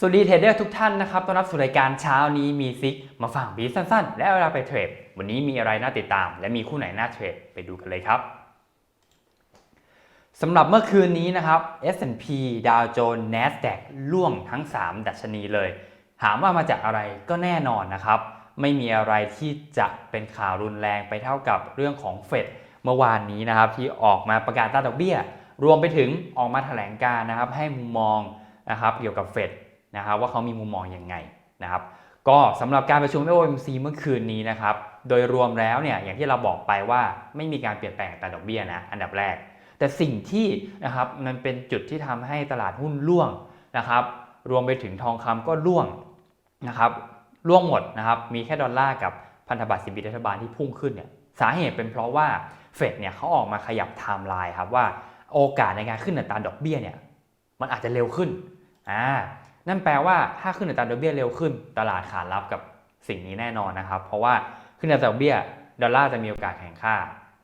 สวัสดีเทรดเดอร์ทุกท่านนะครับ ต้อนรับสู่รายการเช้านี้มีซิก มาฟังบีสั้นๆ และเวลาไปเทรด วันนี้มีอะไรน่าติดตาม และมีคู่ไหนน่าเทรด ไปดูกันเลยครับ สำหรับเมื่อคืนนี้นะครับ S&P ดาวโจนส์ NASDAQ ล่วงทั้ง 3 ดัชนีเลย ถามว่ามาจากอะไรก็แน่นอนนะครับ ไม่มีอะไรที่จะเป็นข่าวรุนแรงไปเท่ากับเรื่องของเฟดเมื่อวานนี้นะครับที่ออกมาประกาศอัตาดอกเบี้ย รวมไปถึงออกมาแถลงการนะครับให้มุมมองนะครับเกี่ยวกับเฟด นะครับว่าเขามีมุมมองยังไงนะครับก็สำหรับการประชุม FOMC เมื่อคืนนี้นะครับโดยรวมแล้วเนี่ยอย่างที่เราบอกไปว่าไม่มีการเปลี่ยนแปลงตราดอกเบี้ยนะอันดับแรก แต่สิ่งที่นะครับมันเป็นจุดที่ทำให้ตลาดหุ้นร่วงนะครับรวมไปถึงทองคำก็ร่วงนะครับร่วงหมดนะครับมีแค่ดอลลาร์กับพันธบัตรสินบิรัฐบาลที่พุ่งขึ้นเนี่ยสาเหตุเป็นเพราะว่าเฟดเนี่ยเขาออกมาขยับไทม์ไลน์ครับว่าโอกาสในการขึ้นอัตราดอกเบี้ยเนี่ยมันอาจจะเร็วขึ้นอ่า นั่นแปลว่าถ้าขึ้นอัตราดอกเบี้ยเร็วขึ้น ตลาดขานรับกับสิ่งนี้แน่นอนนะครับ เพราะว่าขึ้นอัตราดอกเบี้ยดอลลาร์จะมีโอกาสแข่งค่า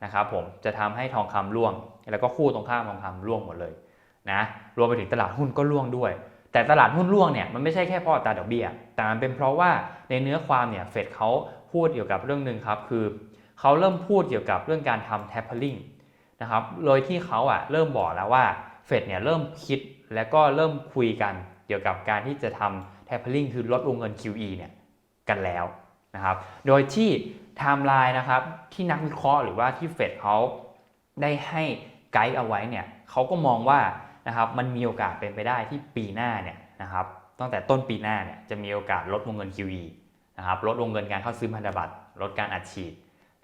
นะครับผมจะทำให้ทองคำร่วง แล้วก็คู่ตรงข้ามทองคำร่วงหมดเลยนะรวมไปถึงตลาดหุ้นก็ร่วงด้วย แต่ตลาดหุ้นร่วงเนี่ยมันไม่ใช่แค่เพราะอัตราดอกเบี้ย แต่มันเป็นเพราะว่าในเนื้อความเนี่ยเฟดเขาพูดเกี่ยวกับเรื่องหนึ่งครับคือเขาเริ่มพูดเกี่ยวกับเรื่องการทำ tapering นะครับโดยที่เขาอะเริ่มบอกแล้วว่าเฟดเนี่ยเริ่มคิดและก็เริ่มคุยกัน เกี่ยวกับการที่จะทำ tapering คือลดวงเงิน QE เนี่ยกันแล้วนะครับ โดยที่ไทม์ไลน์นะครับที่นักวิเคราะห์หรือว่าที่เฟดเขาได้ให้ไกด์เอาไว้เนี่ยเขาก็มองว่านะครับมันมีโอกาสเป็นไปได้ที่ปีหน้าเนี่ยนะครับตั้งแต่ต้นปีหน้าเนี่ยจะมีโอกาสลดวงเงิน QE นะครับลดวงเงินการเข้าซื้อพันธบัตรลดการอัดฉีด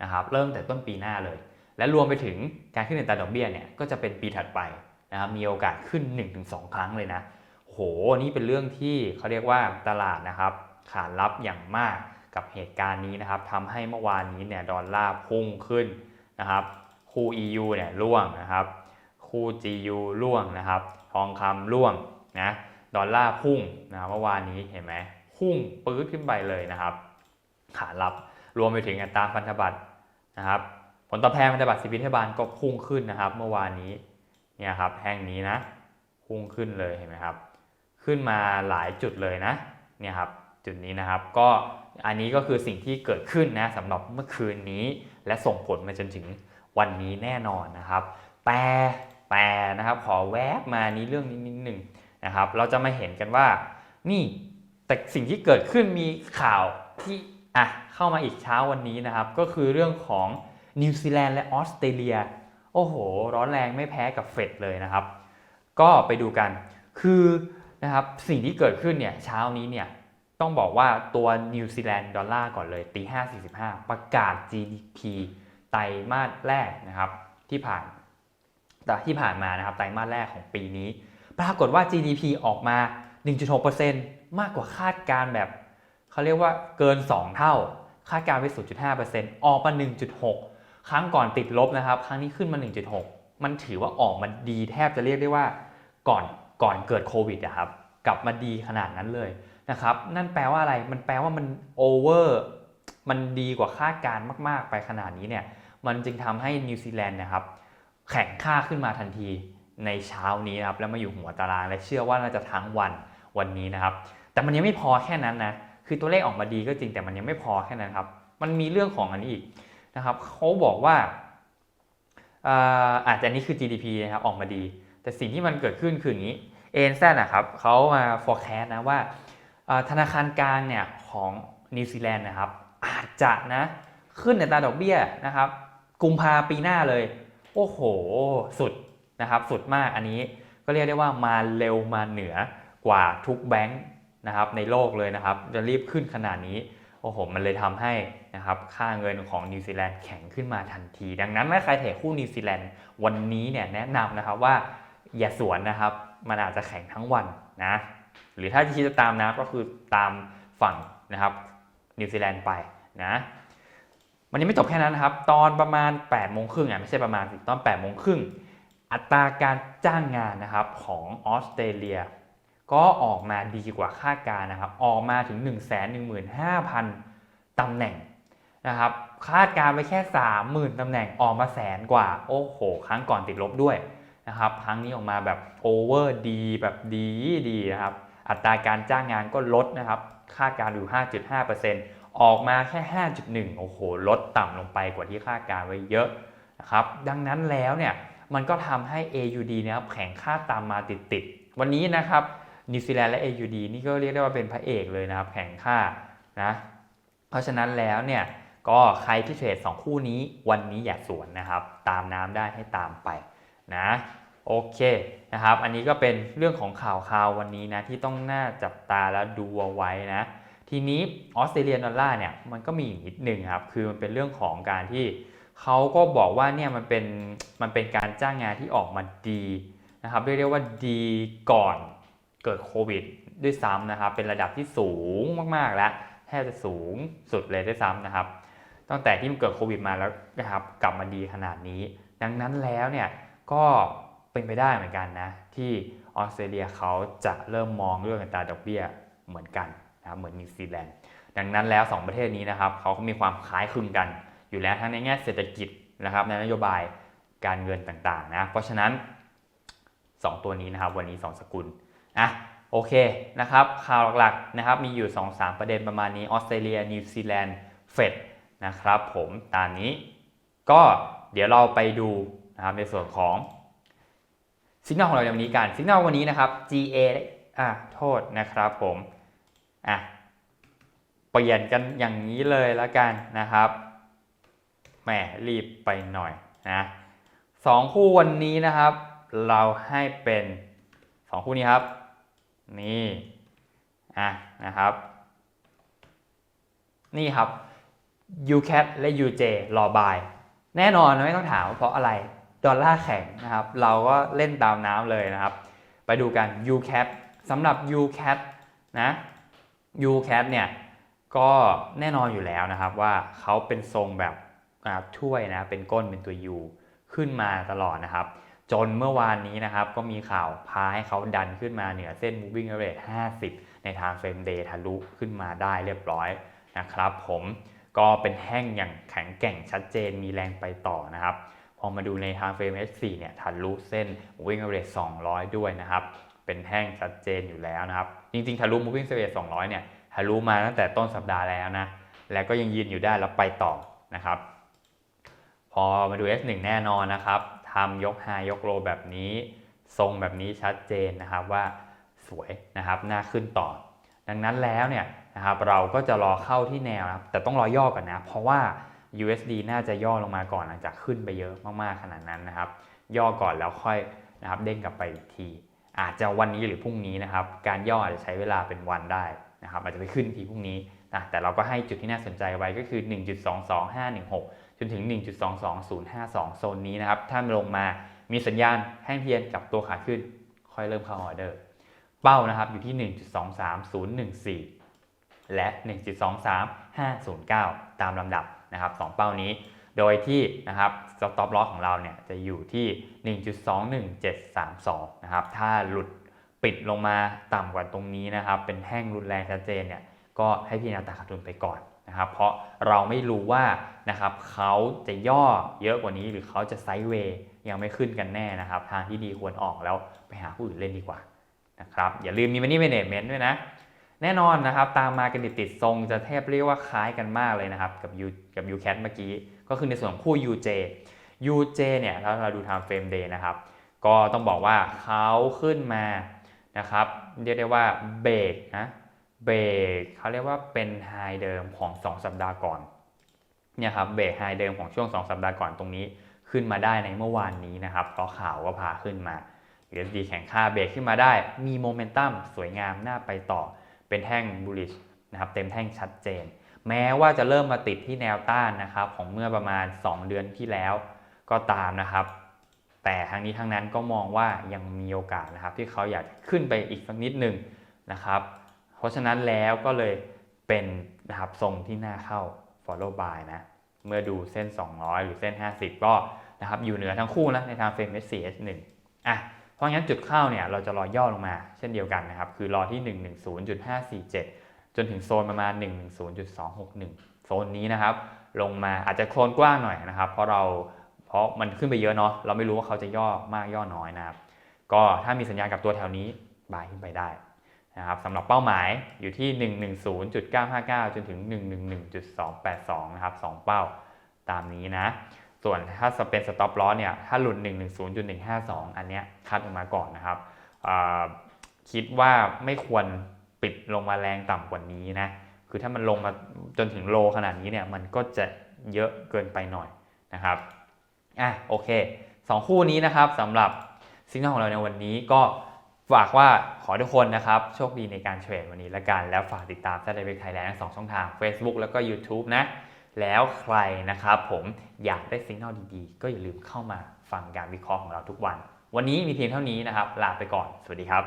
นะครับเริ่มแต่ต้นปีหน้าเลย และรวมไปถึงการขึ้นอัตราดอกเบี้ยเนี่ยก็จะเป็นปีถัดไปนะครับมีโอกาสขึ้น 1-2 ครั้งเลยนะ โหนี่เป็นเรื่องที่เขาเรียกว่าตลาดนะครับขานรับอย่างมากกับเหตุการณ์นี้นะครับทำให้เมื่อวานนี้เนี่ยดอลลาร์พุ่งขึ้นนะครับคู่ EU เนี่ยร่วงนะครับ คู่ GU ร่วงนะครับ ทองคำร่วงนะดอลลาร์พุ่งนะเมื่อวานนี้เห็นไหมพุ่งปื๊ดขึ้นไปเลยนะครับ ขารับรวมไปถึงอัตราพันธบัตรนะครับผลตอบแทนพันธบัตรสิบปีรัฐบาลก็พุ่งขึ้นนะครับ เมื่อวานนี้เนี่ยครับแห่งนี้นะพุ่งขึ้นเลยเห็นไหมครับ ขึ้นมาหลายจุดเลยนะเนี่ยครับจุดนี้นะครับก็อันนี้ก็คือสิ่งที่เกิดขึ้นนะสำหรับเมื่อคืนนี้ และส่งผลมาจนถึงวันนี้แน่นอนนะครับ แต่แต่นะครับขอแวบมานี้เรื่องนี้นิดหนึ่งนะครับ เราจะมาเห็นกันว่า นี่แต่สิ่งที่เกิดขึ้นมีข่าวที่อะเข้ามาอีกเช้าวันนี้นะครับ ก็คือเรื่องของนิวซีแลนด์และออสเตรเลีย โอ้โห ร้อนแรงไม่แพ้กับเฟดเลยนะครับ ก็ไปดูกัน คือ นะครับสิ่งที่เกิดขึ้นเนี่ยเช้านี้เนี่ยต้องบอกว่าตัวนิวซีแลนด์ดอลลาร์ก่อนเลยตี5.45ประกาศ GDP ไตรมาสแรกนะครับที่ผ่านแต่ที่ผ่านมานะครับไตรมาสแรกของปีนี้ ปรากฏว่า GDP ออกมา 1.6%มากกว่าคาดการแบบเขาเรียกว่าเกิน 2 เท่า คาดการไว้ 0.5%ออกมา 1.6 ครั้งก่อนติดลบนะครับ ครั้งนี้ขึ้นมา 1.6 มันถือว่าออกมาดีแทบจะเรียกได้ว่าก่อน ก่อนเกิดโควิดอะครับกลับมาดีขนาดนั้นเลยนะครับ นั่นแปลว่าอะไรมันแปลว่ามันโอเวอร์มันดีกว่าคาดการมาก ๆ ไปขนาดนี้เนี่ยมันจึงทำให้นิวซีแลนด์นะครับ แข่งค่าขึ้นมาทันทีในเช้านี้นะครับแล้วมาอยู่หัวตารางและเชื่อว่าน่าจะทั้งวันวันนี้นะครับ แต่มันยังไม่พอแค่นั้นนะคือตัวเลขออกมาดีก็จริงแต่มันยังไม่พอแค่นั้นครับ มันมีเรื่องของอันนี้อีกนะครับเขาบอกว่าอาจจะนี้คือ GDP นะครับออกมาดี แต่สิ่งที่มันเกิดขึ้นคืออย่างนี้ เอ็นแซนะครับเขามา forecast นะว่าธนาคารกลางเนี่ยของนิวซีแลนด์นะครับอาจจะนะขึ้นในตาดอกเบี้ยนะครับกุมภาปีหน้าเลย โอ้โห สุดนะครับสุดมากอันนี้ก็เรียกได้ว่ามาเร็วมาเหนือกว่าทุกแบงค์นะครับในโลกเลยนะครับจะรีบขึ้นขนาดนี้โอ้โหมันเลยทำให้นะครับค่าเงินของนิวซีแลนด์แข็งขึ้นมาทันที ดังนั้นถ้าใครเทรดคู่นิวซีแลนด์วันนี้เนี่ยแนะนำนะครับว่าอย่าสวนนะครับ มันอาจจะแข็งทั้งวันนะหรือถ้าที่คิดจะตามนะก็คือตามฝั่งนะครับนิวซีแลนด์ไปนะมันยังไม่จบแค่นั้นนะครับ ตอนประมาณ8ปดโมงครึ่งอะไม่ใช่ประมาณตอน8ปดโมงครึ่งอัตราการจ้างงานนะครับของออสเตรเลีย ก็ออกมาดีกว่าคาดการนะครับ ออกมาถึง 1 1 5 0 0 0ตำแหน่งนะครับคาดการไว้แค่ 30,000ตำแหน่งออกมาแสนกว่า โอ้โห ครั้งก่อนติดลบด้วย นะครับครั้งนี้ออกมาแบบโอเวอร์ดีแบบดีดีนะครับอัตราการจ้างงานก็ลดนะครับคาดการอยู่ 5.5%ออกมาแค่ 5.1 โอ้โห ลดต่ำลงไปกว่าที่คาดการไว้เยอะนะครับ ดังนั้นแล้วเนี่ย มันก็ทำให้ AUD นะครับแข็งค่าตามมาติดๆ วันนี้นะครับ นิวซีแลนด์และ AUD นี่ก็เรียกได้ว่าเป็นพระเอกเลยนะครับ แข่งค่านะ เพราะฉะนั้นแล้วเนี่ย ก็ใครที่เทรด2คู่นี้วันนี้อย่าสวนนะครับ ตามน้ำได้ให้ตามไป นะโอเคนะครับ อันนี้ก็เป็นเรื่องของข่าวข่าววันนี้นะที่ต้องน่าจับตาแล้วดูเอาไว้นะทีนี้ออสเตรเลียดอลลาร์เนี่ยมันก็มีอีกนิดหนึ่งครับคือมันเป็นเรื่องของการที่เขาก็บอกว่าเนี่ยมันเป็นมันเป็นการจ้างงานที่ออกมาดีนะครับเรียกได้ว่าดีก่อนเกิดโควิดด้วยซ้ำนะครับ เป็นระดับที่สูงมากๆแล้วแทบจะสูงสุดเลยด้วยซ้ำนะครับ ตั้งแต่ที่มันเกิดโควิดมาแล้วนะครับกลับมาดีขนาดนี้ ดังนั้นแล้วเนี่ย ก็เป็นไปได้เหมือนกันนะ ที่ออสเตรเลียเขาจะเริ่มมองเรื่องอัตราดอกเบี้ยเหมือนกันนะครับเหมือนนิวซีแลนด์ดังนั้นแล้ว 2 ประเทศนี้นะครับเขาก็มีความคล้ายคลึงกัน อยู่แล้วทั้งในแง่เศรษฐกิจนะครับในนโยบายการเงินต่างๆนะเพราะฉะนั้น 2 ตัวนี้นะครับวันนี้ 2 สกุลอะโอเคนะครับข่าวหลักๆนะครับมีอยู่ 2-3 ประเด็นประมาณนี้ออสเตรเลียนิวซีแลนด์เฟดนะครับผมตามนี้ก็เดี๋ยวเราไปดู นะครับในส่วนของสิกนลของเราในวันนี้กันสิกนลวันนี้นะครับ GA อะโทษนะครับผมอะเปลี่ยนกันอย่างนี้เลยแล้วกันนะครับแหมรีบไปหน่อยนะสองคู่วันนี้นะครับ เราให้เป็นสองคู่นี้ครับ นี่อะนะครับ นี่ครับ UCAT และ UJ รอบาย แน่นอนไม่ต้องถามเพราะอะไร ดอลลาร์แข็งนะครับ เราก็เล่นตามน้ำเลยนะครับ ไปดูกัน UCAT สำหรับ UCAT นะ UCAT เนี่ยก็แน่นอนอยู่แล้วนะครับว่าเขาเป็นทรงแบบถ้วยนะเป็นก้นเป็นตัว U ขึ้นมาตลอดนะครับ จนเมื่อวานนี้นะครับ ก็มีข่าวพาให้เขาดันขึ้นมาเหนือเส้น moving average 50 ในทาง frame day ทะลุขึ้นมาได้เรียบร้อยนะครับ ผมก็เป็นแท่งอย่างแข็งแกร่งชัดเจนมีแรงไปต่อนะครับ พอมาดูในทาง frame H4 เนี่ยทะลุเส้น moving average 200 ด้วยนะครับ เป็นแท่งชัดเจนอยู่แล้วนะครับ จริงๆ ทะลุ moving average 200 เนี่ยทะลุมาตั้งแต่ต้นสัปดาห์แล้วนะ แล้วก็ยังยืนอยู่ได้แล้วไปต่อนะครับ พอมาดู S1 แน่นอนนะครับทำยก high ยก low แบบนี้ ทรงแบบนี้ชัดเจนนะครับว่าสวยนะครับน่าขึ้นต่อ ดังนั้นแล้วเนี่ยนะครับเราก็จะรอเข้าที่แนวนะครับแต่ต้องรอย่อก่อนนะ เพราะว่า USD น่าจะย่อลงมาก่อนหลังจากขึ้นไปเยอะมากๆขนาดนั้นนะครับ ย่อก่อนแล้วค่อยนะครับเด้งกลับไปอีกที อาจจะวันนี้หรือพรุ่งนี้นะครับ การย่ออาจจะใช้เวลาเป็นวันได้นะครับอาจจะไปขึ้นทีพรุ่งนี้นะแต่เราก็ให้จุดที่น่าสนใจไว้ก็คือ 1.22516 จนถึง 1.22052 โซนนี้นะครับ ถ้าลงมามีสัญญาณแห้งเทียนกับตัวขาขึ้น ค่อยเริ่มเข้าออเดอร์ เป้านะครับอยู่ที่ 1.23014 และ 1.23509 ตามลำดับ นะครับ2เป้านี้ โดยที่นะครับสต็อปลอสของเราเนี่ยจะอยู่ที่ 1.21732 นะครับ ถ้าหลุดปิดลงมาต่ำกว่าตรงนี้นะครับ เป็นแท่งรุนแรงชัดเจนเนี่ยก็ให้พี่นาตาขาดทุนไปก่อนนะครับ เพราะเราไม่รู้ว่านะครับเขาจะย่อเยอะกว่านี้หรือเขาจะไซด์เวย์ยังไม่ขึ้นกันแน่นะครับ ทางที่ดีควรออกแล้วไปหาผู้อื่นเล่นดีกว่านะครับอย่าลืมมีมันนี่เมเนจเมนต์ด้วยนะ แน่นอนนะครับ ตามมากันติดๆทรงจะแทบเรียกว่าคล้ายกันมากเลยนะครับกับ U กับ UCAT เมื่อกี้ ก็คือในส่วนของคู่ UJ UJ เนี่ยถ้าเราดู time frame day นะครับ ก็ต้องบอกว่าเขาขึ้นมานะครับเรียกได้ว่าเบรกนะเบรกเขาเรียกว่าเป็นไฮเดิมของ 2 สัปดาห์ก่อนเนี่ยครับเบรกไฮเดิมของช่วง 2 สัปดาห์ก่อนตรงนี้ขึ้นมาได้ในเมื่อวานนี้นะครับเพราะข่าวก็พาขึ้นมา USD แข่งค่าเบรกขึ้นมาได้มีโมเมนตัมสวยงามน่าไปต่อ เป็นแท่ง bullish นะครับเต็มแท่งชัดเจน แม้ว่าจะเริ่มมาติดที่แนวต้านนะครับของเมื่อประมาณ 2 เดือนที่แล้วก็ตามนะครับ แต่ทั้งนี้ทั้งนั้นก็มองว่ายังมีโอกาสนะครับ ที่เขาอยากขึ้นไปอีกสักนิดหนึ่งนะครับ เพราะฉะนั้นแล้วก็เลยเป็นนะครับทรงที่น่าเข้า follow by นะเมื่อดูเส้น 200 หรือเส้น 50 ก็นะครับอยู่เหนือทั้งคู่นะในทางเฟรม S4 S1 อะ ราะงั้นจุดเข้าเนี่ยเราจะรอย่อลงมาเช่นเดียวกันนะครับ คือรอที่ 110.547 จนถึงโซนประมาณ 110.261 โซนนี้นะครับ ลงมาอาจจะโคลนกว้างหน่อยนะครับ เพราะเราเพราะมันขึ้นไปเยอะเนาะเราไม่รู้ว่าเขาจะย่อมากย่อน้อยนะครับ ก็ถ้ามีสัญญาณกับตัวแถวนี้บายขึ้นไปได้นะครับสำหรับเป้าหมายอยู่ที่ 110.959 จนถึง 111.282 นะครับ 2 เป้าตามนี้นะ ส่วนถ้าเป็น stop loss เนี่ยถ้าหลุด 110.152 อันเนี้ยคัดออกมาก่อนนะครับ คิดว่าไม่ควรปิดลงมาแรงต่ำกว่านี้นะ คือถ้ามันลงมาจนถึงโลขนาดนี้เนี่ยมันก็จะเยอะเกินไปหน่อยนะครับอะโอเคสองคู่นี้นะครับสำหรับซิงเกิลของเราในวันนี้ก็ฝากว่าขอทุกคนนะครับ โชคดีในการเทรดวันนี้ละกัน แล้วฝากติดตาม s ซ t เ r ็กไทยแลนด์ทั้งสองช่องทาง Facebook แล้วก็ YouTube นะ แล้วใครนะครับผมอยากได้สัญญาณดีๆ ก็อย่าลืมเข้ามาฟังการวิเคราะห์ของเราทุกวัน วันนี้มีเพียงเท่านี้นะครับ ลาไปก่อน สวัสดีครับ